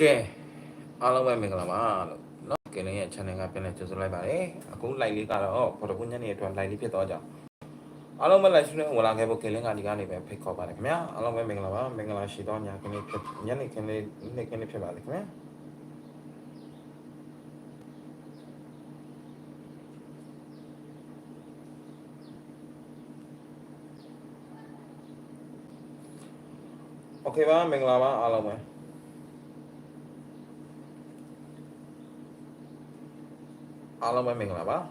ကဲအားလုံးပဲမင်္ဂလာပါလို့เนาะကင်းလေးရဲ့ channel ကပြန်လည်ကြိုဆိုလိုက်ပါတယ်အခု live လေးကတော့ဖော်တကွညနေအတွက် live လေးဖြစ်တော့ကြောင်းအားလုံးပဲ live stream ဝင်လာခဲ့ဖို့ကင်းလေးကဒီကနေပဲဖိတ်ခေါ်ပါတယ်ခင်ဗျာအားလုံးပဲမင်္ဂလာပါမင်္ဂလာရှိတော့ညကင်းလေးဖြစ်ညနေကင်းလေးနေ့ကင်းလေးဖြစ်ပါလိမ့်ခင်ဗျာโอเคပါမင်္ဂလာပါအားလုံးပဲ အားလုံးပဲမင်္ဂလာပါ။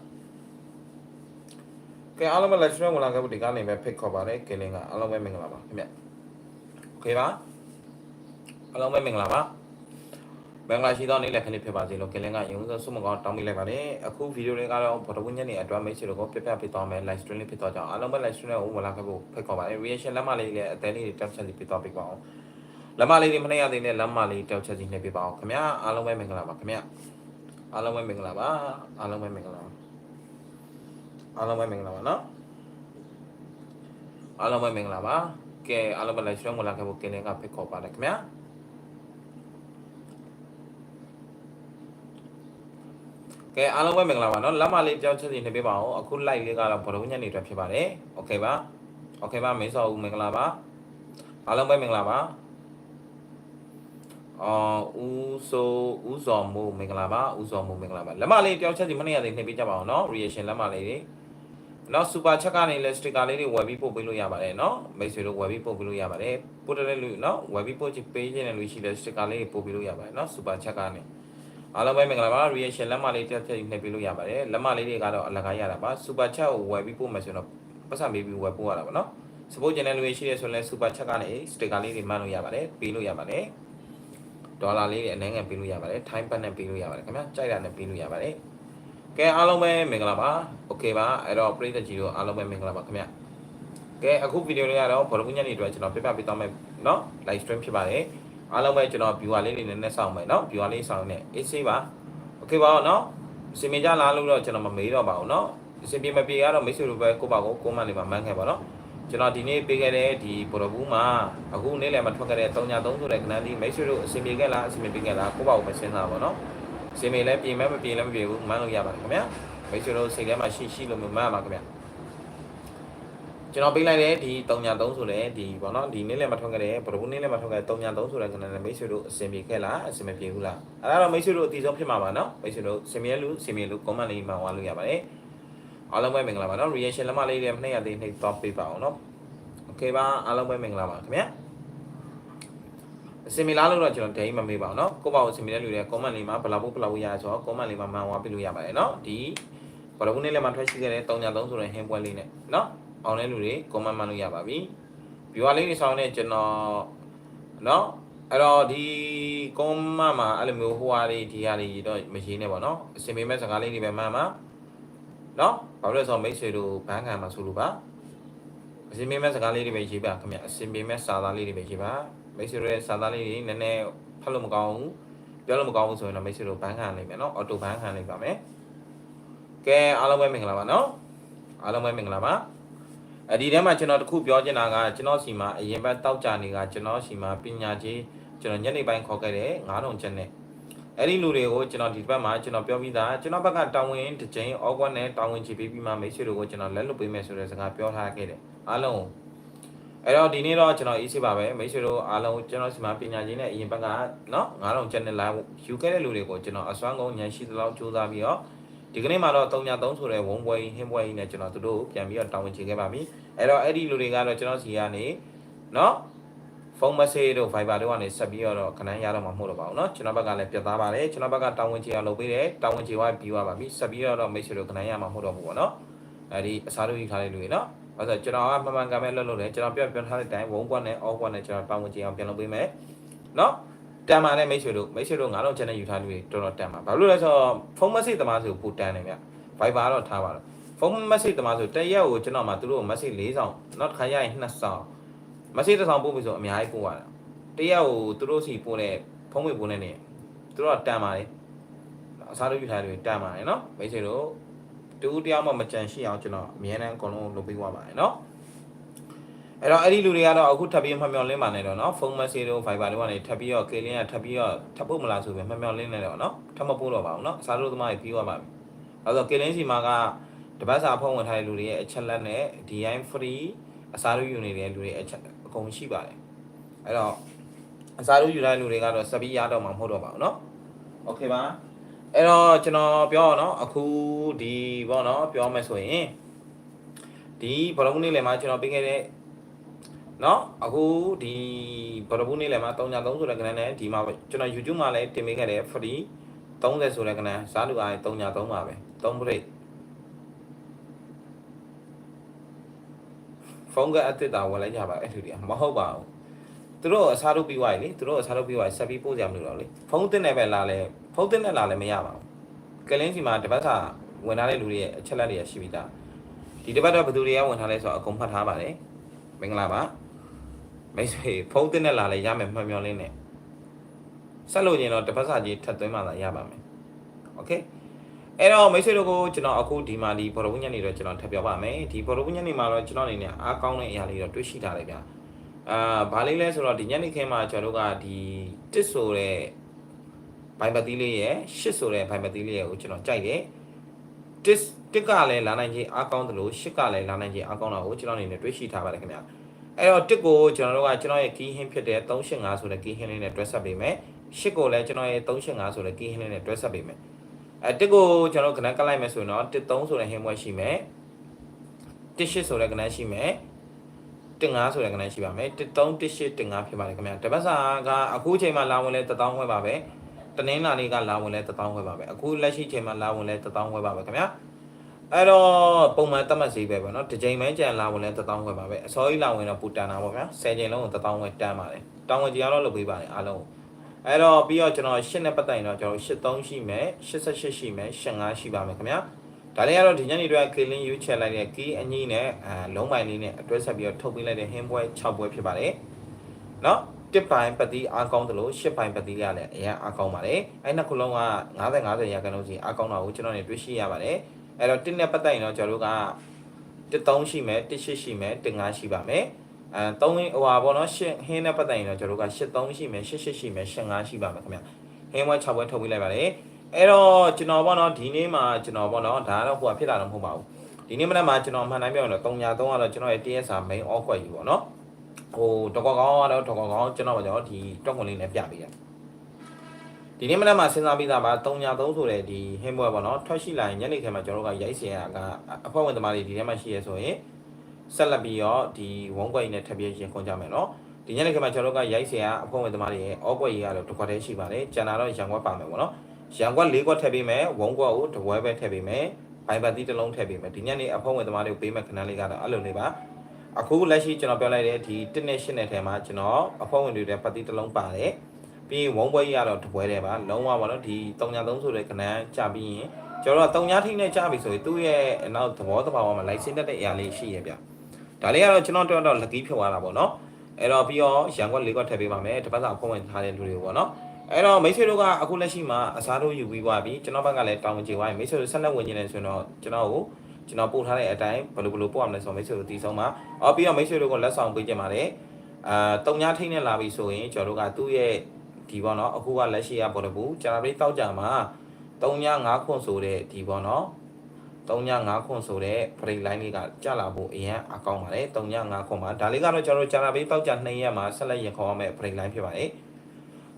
ကဲအားလုံးပဲ live stream ဝင်လာခဲ့ဖို့ဒီကနေပဲ pick ခေါ်ပါတယ်။ကဲလင်းကအားလုံးပဲမင်္ဂလာပါခင်ဗျ။ Okay ပါ။အားလုံးပဲမင်္ဂလာပါ။မင်္ဂလာရှိသောနေ့လည်ခဏဖြစ်ပါစေလို့ကဲလင်းကရုံးစဆုမကောင်းတောင်းမိလိုက်ပါတယ်။အခုဗီဒီယိုလေးကတော့ဗဒဝင်းညနေအတွင်းမိတ်ဆွေတို့ကိုပြပြပေးသွားမယ် live stream လေးဖြစ်သွားကြအောင်။အားလုံးပဲ live stream ကိုဝင်လာခဲ့ဖို့ pick ခေါ်ပါတယ်။ reaction လက်မလေးလေးအသေးလေးတွေ tap ချက်လေးပေးသွားပေးပါအောင်။လက်မလေးတွေမနှိပ်ရသေးနဲ့လက်မလေး tap ချက်စီနှိပ်ပေးပါအောင်ခင်ဗျာ။အားလုံးပဲမင်္ဂလာပါခင်ဗျာ။ အားလုံးပဲမင်္ဂလာပါအားလုံးပဲမင်္ဂလာပါ အားလုံးပဲမင်္ဂလာပါနော်အားလုံးပဲမင်္ဂလာပါကဲအားလုံးပဲ live stream ဝင်လာခဲ့ဖို့ကင်းလင်းကဖိတ်ခေါ်ပါတယ်ခင်ဗျာကဲအားလုံးပဲမင်္ဂလာပါနော်လက်မလေးကြောက်ချက်စီနေပေးပါအောင်အခု live လေးကတော့ဘရုံညနေအတွက်ဖြစ်ပါတယ်โอเคပါโอเคပါမင်းစောဦးမင်္ဂလာပါအားလုံးပဲမင်္ဂလာပါ အော်ဦးဆိုဦးစောမိုးမင်္ဂလာပါဦးစောမိုးမင်္ဂလာပါလက်မလေးကြောက်ချက်စီမနေ့ကတည်းကနှိပ်ပေးကြပါအောင်နော် reaction လက်မလေးတွေနော်စူပါချက်ကနေလဲစတစ်ကာလေးတွေဝယ်ပြီးပို့ပေးလို့ရပါတယ်နော်မိတ်ဆွေတို့ဝယ်ပြီးပို့ပေးလို့ရပါတယ်ပို့တဲ့လူနော်ဝယ်ပြီးပို့ချစ်ပေးခြင်းတဲ့လူရှိလဲစတစ်ကာလေးတွေပို့ပေးလို့ရပါတယ်နော်စူပါချက်ကနေအားလုံးပဲမင်္ဂလာပါ reaction လက်မလေးတက်တက်နှိပ်ပေးလို့ရပါတယ်လက်မလေးတွေကတော့အလကားရတာပါစူပါချက်ကိုဝယ်ပြီးပို့မယ်ဆိုတော့ပတ်စံပေးပြီးဝယ်ပို့ရတာပါနော်စပို့ကျင်တဲ့လူရှိရဲဆိုလဲစူပါချက်ကနေစတစ်ကာလေးတွေမှန်းလို့ရပါတယ်ပေးလို့ရပါတယ် ဒေါ်လာလေးတွေအနည်းငယ်ပေးလို့ရပါတယ် time ပတ်နဲ့ပေးလို့ရပါတယ်ခင်ဗျာကြိုက်တာနဲ့ပေးလို့ရပါတယ် ကဲအားလုံးပဲမင်္ဂလာပါโอเคပါအဲ့တော့ပရိသတ်ကြီးတို့အားလုံးပဲမင်္ဂလာပါခင်ဗျကဲအခုဗီဒီယိုလေးကတော့ဘောလုံးညနေအတွက်ကျွန်တော်ပြပြပေးသွားမယ်เนาะ live stream ဖြစ်ပါတယ်အားလုံးပဲကျွန်တော် viewer လေးတွေနည်းနည်းစောင့်မယ်เนาะ viewer လေးစောင့်နေအေးဆေးပါโอเคပါเนาะအစီမင်းကြလားလို့တော့ကျွန်တော်မမေးတော့ပါဘူးเนาะအစီပြေမပြေကတော့မိတ်ဆွေတို့ပဲကိုပါကိုကိုမန်လေးပါမန်းခဲ့ပါเนาะ ကျွန်တော်ဒီနေ့ပေးခဲ့တဲ့ဒီပေါ်တော်ဘူးမှာအခုနေ့လည်မှာထွက်ခဲ့တဲ့3ည3ဆိုတဲ့ကဏ္ဍဒီမိတ်ဆွေတို့အစီအမေခဲ့လားအစီအမေပေးခဲ့လားကိုယ့်ဘာကိုမစဉ်းစားပါတော့အစီအမေလည်းပြင်မဲ့မပြင်လည်းမပြင်ဘူးမှန်းလို့ရပါတယ်ခင်ဗျာမိတ်ဆွေတို့စိတ်ထဲမှာရှိရှိလို့မျိုးမှန်းရပါခင်ဗျာကျွန်တော်ပေးလိုက်တဲ့ဒီ3ည3ဆိုတဲ့ဒီပေါ့နော်ဒီနေ့လည်းမထွက်ခဲ့တဲ့ဘရဘူးနေ့လည်းမထွက်ခဲ့3ည3ဆိုတဲ့ကဏ္ဍနဲ့မိတ်ဆွေတို့အဆင်ပြေခဲ့လားအဆင်မပြေဘူးလားအဲ့ဒါတော့မိတ်ဆွေတို့အတီးဆုံးဖြစ်မှာပါနော်မိတ်ဆွေတို့ဆင်မြဲလို့ဆင်မြဲလို့ comment လေးမှာဝါလို့ရပါတယ် အားလုံးပဲမင်္ဂလာပါနော် reaction လက်မလေးတွေမနှိပ်ရသေးနှိပ်တော့ပေးပါအောင်နော် okay ပါအားလုံးပဲမင်္ဂလာပါခင်ဗျာအစင်မီလားလို့တော့ကျွန်တော်ဒိန်းမမေးပါဘူးเนาะကိုပေါ့အစင်မီတဲ့လူတွေ comment လေးမှာဘလာဘူးဘလာဘူးရဆိုတော့ comment လေးမှာမှန်ဝါပြလို့ရပါတယ်เนาะဒီဘလာဘူးနေ့လည်းမှာထွက်ရှိခဲ့တဲ့3ည3ဆိုတဲ့ဟင်းပွဲလေးနဲ့เนาะအောင်တဲ့လူတွေ comment မှန်လို့ရပါပြီ viewer လေးတွေဆောင်းနေကျွန်တော်เนาะအဲ့တော့ဒီ comment မှာအဲ့လိုမျိုးဟိုဟာလေးဒီဟာလေးတော့မရေးနဲ့ပေါ့เนาะအစင်မီမဲ့စကားလေးတွေပဲမှန်မှာ နော်ဘာလို့လဲဆိုတော့မိတ်ဆွေတို့ဘန်းခံမှာဆိုလို့ပါအစီအမင်းမဲ့စကားလေးတွေပဲရေးပါခင်ဗျအစီအမင်းမဲ့စာသားလေးတွေပဲရေးပါမိတ်ဆွေတို့ရဲ့စာသားလေးတွေနည်းနည်းဖတ်လို့မကောင်းဘူးပြောလို့မကောင်းဘူးဆိုရင်တော့မိတ်ဆွေတို့ဘန်းခံနိုင်မယ်နော်အော်တိုဘန်းခံနိုင်ပါမယ်ကဲအားလုံးပဲမင်္ဂလာပါနော်အားလုံးပဲမင်္ဂလာပါအဒီထဲမှာကျွန်တော်တခုပြောချင်တာကကျွန်တော်စီမှာအရင်ဘက်တောက်ကြနေကကျွန်တော်စီမှာပညာကြီးကျွန်တော်ညနေပိုင်းခေါ်ခဲ့တဲ့9000ကျက်နဲ့ အဲ့ဒီလူတွေကိုကျွန်တော်ဒီဘက်မှာကျွန်တော်ပြောပြီးသားကျွန်တော်ဘက်ကတာဝန်တစ်ချိန်ဩဂွတ်နဲ့တာဝန်ချပေးပြီးမှမိတ်ဆွေတို့ကိုကျွန်တော်လက်လွတ်ပေးမယ်ဆိုတဲ့စကားပြောထားခဲ့တယ်အားလုံးအဲ့တော့ဒီနေ့တော့ကျွန်တော်အေးဆေးပါပဲမိတ်ဆွေတို့အားလုံးကျွန်တော်စီမှာပညာရှင်နဲ့အရင်ဘက်ကနော်9000ကျန်တဲ့ live ယူခဲ့တဲ့လူတွေကိုကျွန်တော်အစွမ်းကုန်ဉာဏ်ရှိသလောက်စူးစမ်းပြီးတော့ဒီကနေ့မှာတော့3ည3ဆိုတဲ့ဝုံပွဲဟင်းပွဲကြီးနဲ့ကျွန်တော်တို့ပြန်ပြီးတော့တာဝန်ချခဲ့ပါပြီအဲ့တော့အဲ့ဒီလူတွေကတော့ကျွန်တော်စီကနေနော် ဖုန်းမဆေးတို့ Viber တို့ကနေဆက်ပြီးတော့ခဏရတော့မှာမဟုတ်တော့ပါဘူးเนาะကျွန်တော်ဘက်ကလည်းပြတ်သားပါတယ်ကျွန်တော်ဘက်ကတာဝန်ချအောင်လုပ်ပေးတယ်တာဝန်ချဝပြီးသွားပါပြီဆက်ပြီးတော့မိတ်ဆွေတို့ခဏရမှာမဟုတ်တော့ဘူးပေါ့เนาะအဲ့ဒီအစားတို့ယူထားတဲ့လူတွေเนาะအဲ့ဒါကျွန်တော်ကမှန်မှန်ကန်မဲ့လှုပ်လို့တယ်ကျွန်တော်ပြပြထားတဲ့အတိုင်းဝုံကွက်နဲ့အောက်ကွက်နဲ့ကျွန်တော်တောင်းဝင်ကြအောင်ပြန်လုပ်ပေးမယ်နော်တန်ပါနဲ့မိတ်ဆွေတို့မိတ်ဆွေတို့9000ကျန်တဲ့ယူထားလူတွေတော်တော်တန်ပါဘာလို့လဲဆိုတော့ဖုန်းမက်ဆေ့တမားဆိုပူတန်နေမြ Viber တော့ထားပါတော့ဖုန်းမက်ဆေ့တမားဆိုတရက်ကိုကျွန်တော်မှသူတို့မက်ဆေ့၄ဆောင်နောက်တစ်ခါရရင်2ဆောင် မဆေးတစ်ဆောင်ပို့ပြီဆိုအများကြီးပို့ရတာတရက်ကိုသူတို့စီပို့နေဖုံးဝေပို့နေနေသူတို့ကတန်ပါလေအစားလုပ်ယူထားတယ်တန်ပါလေနော်မိတ်ဆွေတို့တူတရားမှမကြံရှိအောင်ကျွန်တော်အများနဲ့အကုန်လုံးလုပ်ပေးသွားပါတယ်နော်အဲ့တော့အဲ့ဒီလူတွေကတော့အခုထပ်ပြီးမှမျောလင်းပါနဲ့တော့နော်ဖုန်း message တို့ Viber တို့ကနေထပ်ပြီးတော့ Klin ကထပ်ပြီးတော့ထပ်ပို့မလားဆိုပြီးမှမျောလင်းနေတော့နော်ထပ်မပို့တော့ပါဘူးနော်အစားလုပ်သမားတွေပြီးသွားပါပြီအဲ့တော့ Klin စီမှာကတပတ်စာဖုန်းဝင်ထားတဲ့လူတွေရဲ့အချက်လက်နဲ့ DI free အစားတို့ယူနေတဲ့လူတွေအချက်အကုန်ရှိပါတယ်အဲ့တော့အစားတို့ယူတဲ့လူတွေကတော့စပြီးရတော့မှာမဟုတ်တော့ပါဘူးနော်โอเคပါအဲ့တော့ကျွန်တော်ပြောအောင်နော်အခုဒီပေါ့နော်ပြောမယ်ဆိုရင်ဒီဘလုံးနေ့လည်းမှာကျွန်တော်ပြင်ခဲ့တဲ့ เนาะအခုဒီဗရဘူးနေ့လည်းမှာ3.3ဆိုတဲ့ကဏ္ဍနဲ့ဒီမှာကျွန်တော် YouTube မှာလည်းတင်ပေးခဲ့တယ် free 30ဆိုတဲ့ကဏ္ဍစားလူအား3.3ပါပဲ3 break ဖုန်းကအတစ်တာဝယ်လိုက်ကြပါအဲ့လူတွေကမဟုတ်ပါဘူးသူတို့အစားထုတ်ပြီးသွားပြီလေသူတို့အစားထုတ်ပြီးသွားပြီဆက်ပြီးပို့ကြမလို့တော့လေဖုန်းတင်နေပဲလာလဲဖုန်းတင်နေလာလဲမရပါဘူးကလင်းစီမှာတပတ်စာဝင်ထားတဲ့လူတွေရဲ့အချက်လက်တွေကရှိပြီးသားဒီတပတ်တော့ဘယ်သူတွေကဝင်ထားလဲဆိုတော့အကုန်မှတ်ထားပါတယ်မင်္ဂလာပါ မိတ်ဆွေဖုန်းတင်နဲ့လာလဲရမယ်မှတ်မျောလင်းနဲ့ဆက်လို့ရင်တော့တစ်ပတ်စာကြီးထပ်သွင်းမှသာရပါမယ်โอเค အဲ့တော့မိတ်ဆွေတို့ကိုကျွန်တော်အခုဒီမှာဒီဘော်ရဝညက်နေတော့ကျွန်တော်ထပ်ပြောပါမယ်ဒီဘော်ရဝညက်နေမှာတော့ကျွန်တော်အနေနဲ့အားကောင်းတဲ့အရာလေးတော့တွေ့ရှိထားတယ်ဗျာအာဘာလေးလဲဆိုတော့ဒီညနေခင်းမှာကျွန်တော်တို့ကဒီတစ်ဆိုတဲ့ဘိုင်ပတိလေးရဲ့ရှစ်ဆိုတဲ့ဘိုင်ပတိလေးရဲ့ကိုကျွန်တော်ကြိုက်တယ်တစ်တစ်ကလည်းလာနိုင်ခြင်းအားကောင်းတယ်လို့ရှစ်ကလည်းလာနိုင်ခြင်းအားကောင်းတာကိုကျွန်တော်အနေနဲ့တွေ့ရှိထားပါတယ်ခင်ဗျာအဲ့တော့တစ်ကိုကျွန်တော်တို့ကကျွန်တော်ရဲ့ key hint ဖြစ်တဲ့385ဆိုတဲ့ key hint လေးနဲ့တွဲဆက်ပေးမယ်ရှစ်ကိုလည်းကျွန်တော်ရဲ့385ဆိုတဲ့ key hint လေးနဲ့တွဲဆက်ပေးမယ် အဲတစ်ကိုကျွန်တော်ကဏ္ဍကလိုက်မယ်ဆိုရင်တော့13ဆိုတဲ့ hint ဘွဲရှိမယ်18ဆိုတဲ့ကဏ္ဍရှိမယ်15ဆိုတဲ့ကဏ္ဍရှိပါမယ်13 18 15ဖြစ်ပါတယ်ခင်ဗျာတပတ်စာကအခုချိန်မှာလာဝင်လဲ1000ခွဲပါပဲတနင်္လာနေ့ကလာဝင်လဲ1000ခွဲပါပဲအခုလက်ရှိချိန်မှာလာဝင်လဲ1000ခွဲပါပဲခင်ဗျာအဲ့တော့ပုံမှန်တတ်မှတ်ဈေးပဲပေါ့နော်တစ်ချိန်ပိုင်းကြံလာဝင်လဲ1000ခွဲပါပဲအစောကြီးလာဝင်တော့ပူတန်တာပေါ့ဗျာ10ချိန်လုံးကို1000ခွဲတန်းပါတယ်တောင်းဝင်ကြီးကတော့လုပ်ပေးပါတယ်အားလုံး အဲ့တော့ပြီးတော့ကျွန်တော်8နဲ့ပတ်သက်ရင်တော့ကျွန်တော်83ရှိမယ်88ရှိမယ်85ရှိပါမယ်ခင်ဗျာဒါလေးကတော့ဒီညနေတွေက clean ယူချက်လိုက်တဲ့ key အညီနဲ့အဲလုံးပိုင်းလေးနဲ့အတွဲဆက်ပြီးတော့ထုတ်ပေးလိုက်တဲ့ hint ပွဲ6ပွဲဖြစ်ပါတယ်เนาะတစ်ပိုင်းပတိအားကောင်းတယ်လို့ရှစ်ပိုင်းပတိကလည်းအရင်အားကောင်းပါတယ်အဲ့နှစ်ခုလုံးက90 90ရာခိုင်နှုန်းစီအားကောင်းတာကိုကျွန်တော်နေတွေ့ရှိရပါတယ်အဲ့တော့တစ်နဲ့ပတ်သက်ရင်တော့ကျွန်တော်တို့ကတစ်3ရှိမယ်တစ်8ရှိမယ်တစ်5ရှိပါမယ် အဲ3ဟိုဟာပေါ့နော်ရှင်းဟင်းနဲ့ပတ်သက်ရင်တော့ကျွန်တော်တို့က8 3ရှိမယ်8 8ရှိမယ်8 5ရှိပါမယ်ခင်ဗျဟင်းပွဲ6ပွဲထုတ်ပေးလိုက်ပါတယ်အဲ့တော့ကျွန်တော်ပေါ့နော်ဒီနေ့မှာကျွန်တော်ပေါ့နော်ဒါကတော့ဟိုဟာဖြစ်လာတော့မဟုတ်ပါဘူးဒီနေ့မနက်မှာကျွန်တော်မှန်တိုင်းပြောရင်တော့3ညာ3ကတော့ကျွန်တော်ရဲ့ TSR main off ခွက်ယူပေါ့နော်ဟိုတကောကောင်းကတော့တကောကောင်းကျွန်တော်ကျွန်တော်ဒီတော့ကွန်လေးနဲ့ပြပေးရဒီနေ့မနက်မှာစဉ်းစားပြီးသားပါ3ညာ3ဆိုတဲ့ဒီဟင်းပွဲပေါ့နော်ထွက်ရှိလာရင်ညနေခင်းမှာကျွန်တော်တို့ကရိုက်စင်ရကအဖွဲ့ဝင်သမားတွေဒီထဲမှာရှိရဲဆိုရင် ဆက်လက်ပြီးတော့ဒီဝုန်းကွက်ကြီးနဲ့ထပ်ပြီးရင်ခွန်ကြမယ်နော်ဒီညနေခင်းမှာကျွန်တော်တို့ကရိုက်စင်ရအဖွဲ့ဝင်သမားတွေရဲ့အော့ကွက်ကြီးကတော့တစ်ခွက်တည်းရှိပါတယ်ကျန်တာတော့ရန်ကွက်ပါမယ်ပေါ့နော်ရန်ကွက်၄ကွက်ထည့်ပေးမယ်ဝုန်းကွက်ကိုတစ်ဝဲပဲထည့်ပေးမယ်ဘိုင်ပါတီတစ်လုံးထည့်ပေးမယ်ဒီညနေအဖွဲ့ဝင်သမားတွေကိုပေးမယ်ခဏလေးကတော့အဲ့လိုလေးပါအခုလက်ရှိကျွန်တော်ပြောလိုက်တဲ့ဒီ1နဲ့8နဲ့ထဲမှာကျွန်တော်အဖွဲ့ဝင်တွေတဲ့ပါတီတစ်လုံးပါတယ်ပြီးရင်ဝုန်းပွဲကြီးကတော့တစ်ပွဲတည်းပါလုံးဝပါတော့ဒီ303ဆိုတဲ့ခဏကြာပြီးရင်ကျွန်တော်တို့3ထိနဲ့ကြာပြီဆိုရင်သူ့ရဲ့အနောက်သဘောတဘာဝမှာ license တက်တဲ့အရာလေးရှိရဲ့ဗျ ဒါလေးကတော့ကျွန်တော်တော့တော့ lucky ဖြစ်သွားတာပေါ့နော်အဲ့တော့ပြီးတော့ရန်ကွက်လေးကွက်ထည့်ပေးပါမယ်တစ်ပတ်စာအဖွဲ့ဝင်ထားတဲ့လူတွေပေါ့နော်အဲ့တော့မိတ်ဆွေတို့ကအခုလက်ရှိမှာအစားတို့ယူပြီးသွားပြီကျွန်တော်ဘက်ကလည်းတောင်းကြည့်သွားပြီမိတ်ဆွေတို့ဆက်လက်ဝင်နေတယ်ဆိုရင်တော့ကျွန်တော်ကိုကျွန်တော်ပို့ထားတဲ့အတိုင်းဘယ်လိုဘယ်လိုပို့ရမလဲဆိုတော့မိတ်ဆွေတို့တီးဆုံးပါအော်ပြီးတော့မိတ်ဆွေတို့ကလက်ဆောင်ပေးကြပါလေအာတုံညာထိတ်နဲ့လာပြီဆိုရင်ကျွန်တော်တို့ကသူ့ရဲ့ဒီပေါ့နော်အခုကလက်ရှိရပေါ်တယ်ဘူးကျွန်တော်ပြီးတောက်ကြမှာ3ည5ခွန်ဆိုတဲ့ဒီပေါ့နော် 3ည5ခွန်ဆိုတဲ့ break line လေးကကြာလာဖို့အရင်အကောင်းပါတယ်3ည5ခွန်ပါဒါလေးကတော့ကျွန်တော်တို့ကြာလာပြီးတောက်ကြ2ရက်မှာဆက်လက်ရင်ခေါ်ရမယ့် break line ဖြစ်ပါတယ်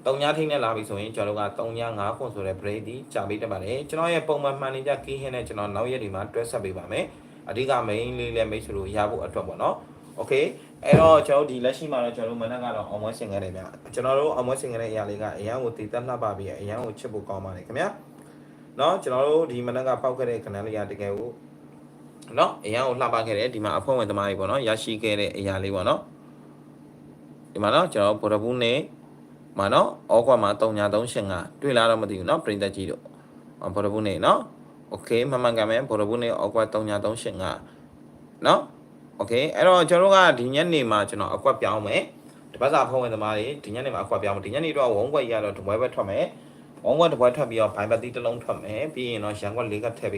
3ညထိနဲ့လာပြီဆိုရင်ကျွန်တော်တို့က3ည5ခွန်ဆိုတဲ့ break ဒီကြာပြီးတက်ပါတယ်ကျွန်တော်ရဲ့ပုံမှန်မှန်နေကြ key hit နဲ့ကျွန်တော်နောက်ရက်တွေမှာတွဲဆက်ပေးပါမယ်အဓိက main လေးလည်းမိတ်ဆွေတို့ရဖို့အတွက်ပေါ့နော် okay အဲ့တော့ကျွန်တော်ဒီလက်ရှိမှာတော့ကျွန်တော်တို့မနက်ကတော့အောင်မွေးဆင်ခဲ့တယ်ဗျကျွန်တော်တို့အောင်မွေးဆင်ခဲ့တဲ့အရာလေးကအရန်ကိုတည်တက်လှပပြီးအရန်ကိုချစ်ဖို့ကောင်းပါတယ်ခင်ဗျာ เนาะကျွန်တော်တို့ဒီမနက်ကပောက်ခဲ့တဲ့ခဏလေးကတကယ်ကိုเนาะအရန်ကိုလှပခဲ့တယ်ဒီမှာအဖွဲ့ဝင်သမားတွေပေါ့နော်ရရှိခဲ့တဲ့အရာလေးပေါ့နော်ဒီမှာเนาะကျွန်တော်ဘော်ဒဘူးနေမှာเนาะအောကွာမှာ3385တွေ့လားတော့မသိဘူးเนาะပရိသတ်ကြီးတို့ဘော်ဒဘူးနေเนาะโอเคမှန်မှန်ကန်မယ်ဘော်ဒဘူးနေအောကွာ3385เนาะ โอเคအဲ့တော့ကျွန်တော်တို့ကဒီညနေမှာကျွန်တော်အကွက်ပြောင်းမယ်တပတ်စာဖုံးဝင်သမားတွေဒီညနေမှာအကွက်ပြောင်းမယ်ဒီညနေတော့ဝုံးကွက်ကြီးကတော့တပွဲပဲထွက်မယ် ဝုံးကွက်တပွဲထွက်ပြီးတော့ဘိုင်ပတ်တီတစ်လုံးထွက်မယ်ပြီးရင်တော့ရန်ကွက်လေးကထည့်ပြီး